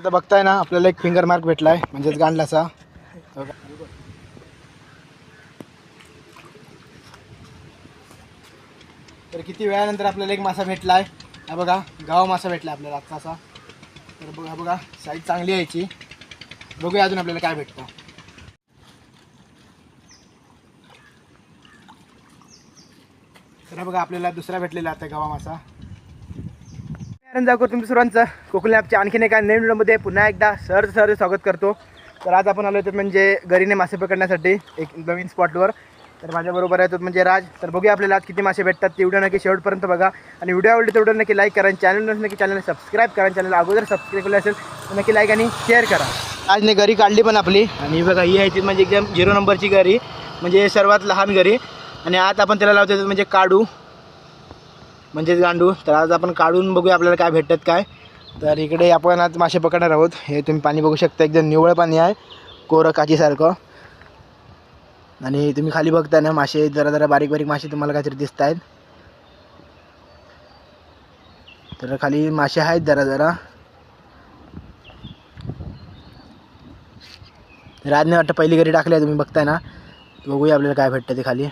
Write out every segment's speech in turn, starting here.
आता बघताय ना आपल्याला एक फिंगर मार्क भेटलाय म्हणजेच गांडलाचा. तर किती वेळानंतर आपल्याला एक मासा भेटलाय? हा बघा गाव मासा भेटला आपल्याला आजचा असा तर बघा बघा साईज चांगली यायची बघूया अजून आपल्याला काय भेटतं. तर हा बघा आपल्याला दुसरा भेटलेला आता गावा मासा. जावकर तुमच्या सर्वांचं कोकण ॲपच्या आणखीन एका नवीन व्हिडिओमध्ये पुन्हा एकदा सर सर स्वागत करतो. तर आज आपण आलो तर म्हणजे गरीने मासे पकडण्यासाठी एक नवीन स्पॉटवर तर माझ्याबरोबर आहे तो म्हणजे राज. तर बघूया आपल्याला आज किती मासे भेटतात. ते व्हिडिओ नक्की शेवटपर्यंत बघा. आणि व्हिडिओ आवडली तेवढं नक्की लाईक करा चॅनल नक्की चॅनल सबस्क्राईब करा चॅनल अगोदर सबस्क्राईब केलं असेल तर नक्की लाईक आणि शेअर करा. आजने गरी काढली पण आपली. आणि बघा ही आहे ती म्हणजे एकदम झिरो नंबरची घरी. म्हणजे सर्वात लहान घरी. आणि आज आपण त्याला लावतो म्हणजे काढू म्हणजेच गांडू तर आज आपण काढून बघूया आपल्याला काय भेटतात काय. तर इकडे आपण आज मासे पकडणार आहोत. हे तुम्ही पाणी बघू शकता एकदम निवळ पाणी आहे कोरं काचीसारखं. आणि तुम्ही खाली बघताय ना मासे जरा जरा बारीक बारीक मासे तुम्हाला काहीतरी दिसत आहेत. तर खाली मासे आहेत जरा जरा. राजने वाटतं पहिली घरी टाकली आहे तुम्ही बघताय ना. बघूया आपल्याला काय भेटतं ते खाली.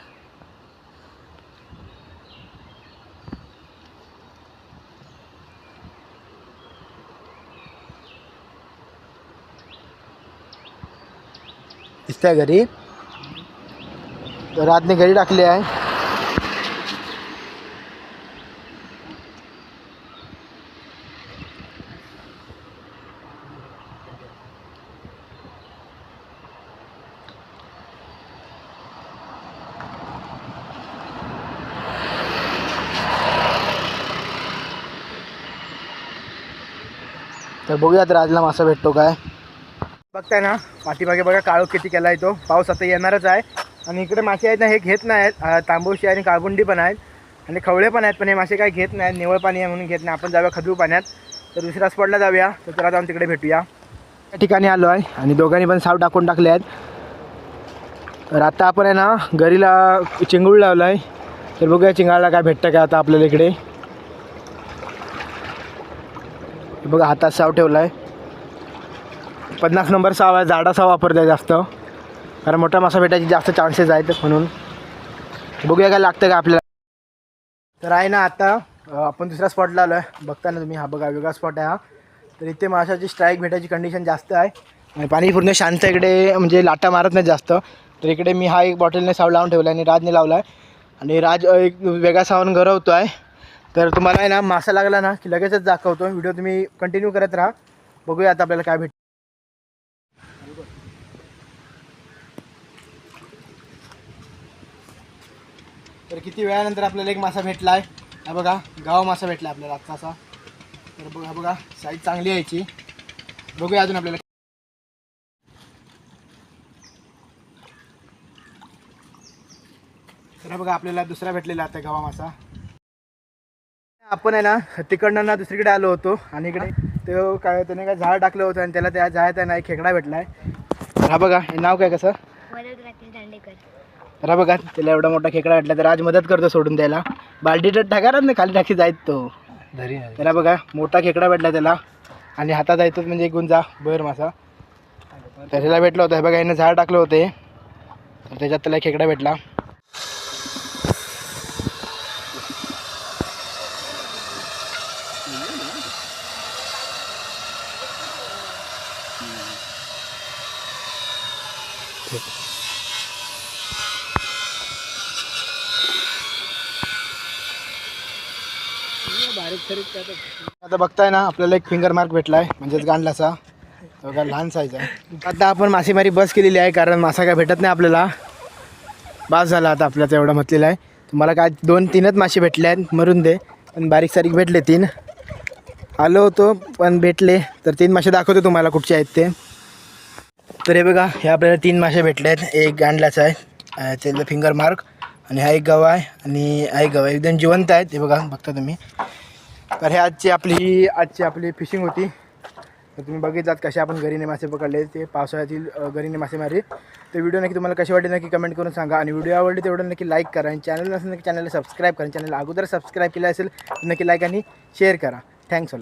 दिसतंय घरी तर रातने घरी टाकले आहे तर बघूयात राजला मासा भेटतो काय बघताय ना पाठीमागे बघा काळो किती केला आहे तो. पाऊस आता येणारच आहे. आणि इकडे मासे आहेत ना हे घेत नाहीत. अं, तांबूशी आणि काळबुंडी पण आहेत. आणि खवळे पण आहेत पण हे मासे काही घेत नाहीत. निवळ पाणी आहे म्हणून घेत नाही. आपण जाऊया खदू पाण्यात. तर दुसऱ्या स्पॉटला जाऊया. तर त्याला जाऊन तिकडे भेटूया. त्या ठिकाणी आलो आहे. आणि दोघांनी पण साव टाकून टाकले आहेत. तर आता आपण आहे ना घरीला चिंगूळ लावला आहे तर बघूया चिंगाळला काय भेटतं काय आता आपल्याला इकडे. बघा हातात साव ठेवला आहे पन्नास नंबर साव जाडाचा वापरतो जास्त. कारण मोठा मासा भेटायचे जास्त चान्सेस आहेत म्हणून. बघूया काय लागतं का आपल्याला. तर आहे ना आता आपण दुसऱ्या स्पॉटला आलो आहे बघता ना तुम्ही हा बघा वेगळा स्पॉट आहे हा. तर इथे माशाची स्ट्राईक भेटायची कंडिशन जास्त आहे. आणि पाणी पूर्ण शांत इकडे म्हणजे लाटा मारत नाही जास्त. तर इकडे मी हा एक बॉटलने साव लावून ठेवला आणि राजने लावला आहे आणि राज एक वेगळा सावन गरवतो आहे तर तुम्हाला आहे ना मासा लागला ना की लगेचच दाखवतो. व्हिडिओ तुम्ही कंटिन्यू करत राहा. बघूया आता आपल्याला काय भेट तर किती वेळानंतर आपल्याला एक मासा भेटला आहे हा बघा गाव मासा भेटला आपल्याला आजचा असा तर बघा बघा साईज चांगली यायची बघूया अजून आपल्याला. तर हा बघा आपल्याला दुसरा भेटलेला आता गावा मासा. आपण आहे ना तिकडनं ना दुसरीकडे आलो होतो आणि इकडे तो काय त्याने काय झाड टाकलं होतं आणि त्याला त्या झाडात आहे ना एक खेकडा भेटला आहे हा बघा हे नाव काय कसं? दांडेकर. तर बघा त्याला एवढा मोठा खेकडा भेटला तर आज मदत करतो सोडून द्यायला बाल्टीत टाका ना खाली टाकी जायत तो. त्याला बघा मोठा खेकडा भेटला त्याला. आणि हातात आहे तोच म्हणजे एक गुंजा बर मासा. तर त्याला भेटलं होतं हे बघा यानं झाड टाकलं होते. तर त्याच्यात त्याला खेकडा भेटला. आता बघताय ना आपल्याला एक फिंगर मार्क भेटलाय म्हणजेच गांडलाचा. बघा लहान साईज आहे. आता आपण मासेमारी बस केलेली आहे कारण मासा काय भेटत नाही आपल्याला. बास झाला आता आपल्याचा एवढा म्हटलेला आहे. तुम्हाला काय दोन तीनच मासे भेटले आहेत मरून दे. पण बारीक सारीक भेटले तीन. आलो होतो पण भेटले. तर तीन मासे दाखवतो तुम्हाला कुठचे आहेत ते. तर हे बघा हे आपल्याला तीन मासे भेटले आहेत. एक गांडलाचा आहे अं, त्याचं फिंगर मार्क आणि हा एक गवा आहे आणि हा एक गवा आहे. एकदम जिवंत आहेत. हे बघा बघता तुम्ही. तर हे आजची आपली ही आजची आपली फिशिंग होती. तर तुम्ही बघितलात कसे आपण घरीने मासे पकडले. ते पावसाळ्यातील घरीने मासेमारी तर व्हिडिओ नक्की तुम्हाला कशी वाटली नक्की कमेंट करून सांगा. आणि व्हिडिओ आवडली तेवढं नक्की लाईक करा. आणि चॅनल नसेल नक्की चॅनलला सबस्क्राईब करा. चॅनल अगोदर सबस्क्राईब केलं असेल नक्की लाईक आणि शेअर करा. Thanks a